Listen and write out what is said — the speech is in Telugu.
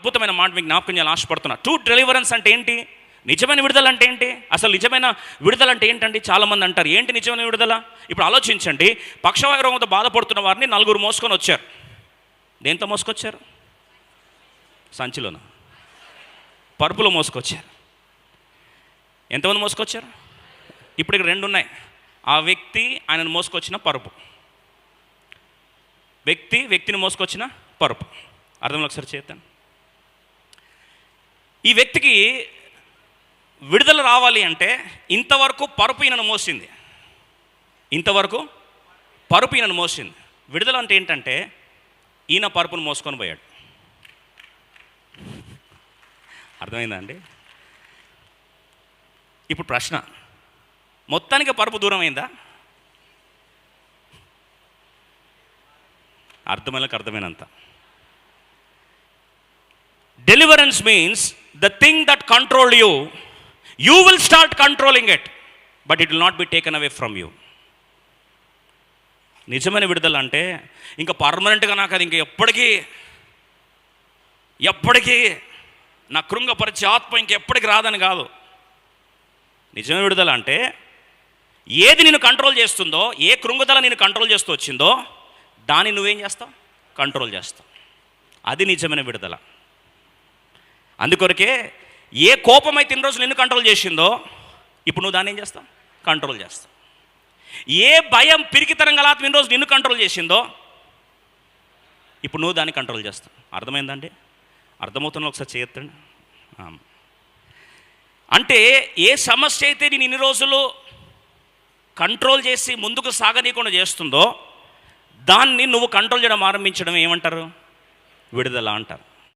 అద్భుతమైన మాట మీకు జ్ఞాపకం చేయాలని ఆశపడుతున్నా. ట్రూ డెలివరెన్స్ అంటే ఏంటి? నిజమైన విడుదల అంటే ఏంటి? అసలు నిజమైన విడుదల అంటే ఏంటండి? చాలామంది అంటారు. ఏంటి నిజమైన విడుదల? ఇప్పుడు ఆలోచించండి. పక్షవాయు రోగంతో బాధపడుతున్న వారిని నలుగురు మోసుకొని వచ్చారు. దేంతో మోసుకొచ్చారు? సంచిలోన? పరుపులో మోసుకొచ్చారు. ఎంతమంది మోసుకొచ్చారు? ఇప్పుడు ఇక్కడ రెండు ఉన్నాయి. ఆ వ్యక్తి ఆయనను మోసుకొచ్చిన పరుపు. వ్యక్తి వ్యక్తిని మోసుకొచ్చిన పరుపు. అర్థంలో ఒకసారి చేద్దాను ఈ వ్యక్తికి విడుదల రావాలి అంటే ఇంతవరకు పరుపు ఈయనను మోసింది. ఇంతవరకు పరుపు ఈయనను మోసింది. విడుదల అంటే ఏంటంటే ఈయన పరుపును మోసుకొని పోయాడు. అర్థమైందా అండి? ఇప్పుడు ప్రశ్న. మొత్తానికి పరుపు దూరం అయిందా అర్థమైనకు అర్థమైనంత. Deliverance means the thing that control you you will start controlling it but it will not be taken away from you నిజమైన విడుదల అంటే ఇంకా పర్మనెంట్గా నాకు అది ఇంకా ఎప్పటికీ ఎప్పటికీ నా కృంగపరిచే ఆత్మ ఇంకెప్పటికి రాదని కాదు. నిజమైన విడుదల అంటే ఏది నేను కంట్రోల్ చేస్తుందో ఏ కృంగుదల నేను కంట్రోల్ చేస్తూ వచ్చిందో దాన్ని నువ్వేం చేస్తావు? కంట్రోల్ చేస్తావు. అది నిజమైన విడుదల. అందుకొరకే ఏ కోపం అయితే ఇన్ని రోజులు నిన్ను కంట్రోల్ చేసిందో ఇప్పుడు నువ్వు దాన్ని ఏం చేస్తావు? కంట్రోల్ చేస్తావు. ఏ భయం పిరికితనం గల ఆత్మ ఇన్ని రోజులు నిన్ను కంట్రోల్ చేసిందో ఇప్పుడు నువ్వు దాన్ని కంట్రోల్ చేస్తావు. అర్థమైందండి? అర్థమవుతున్న ఒకసారి చేయొద్దండి అంటే ఏ సమస్య అయితే నేను ఇన్ని రోజులు కంట్రోల్ చేసి ముందుకు సాగనీయకుండా చేస్తుందో దాన్ని నువ్వు కంట్రోల్ చేయడం ఆరంభించడం ఏమంటారు? విడుదల అంటారు.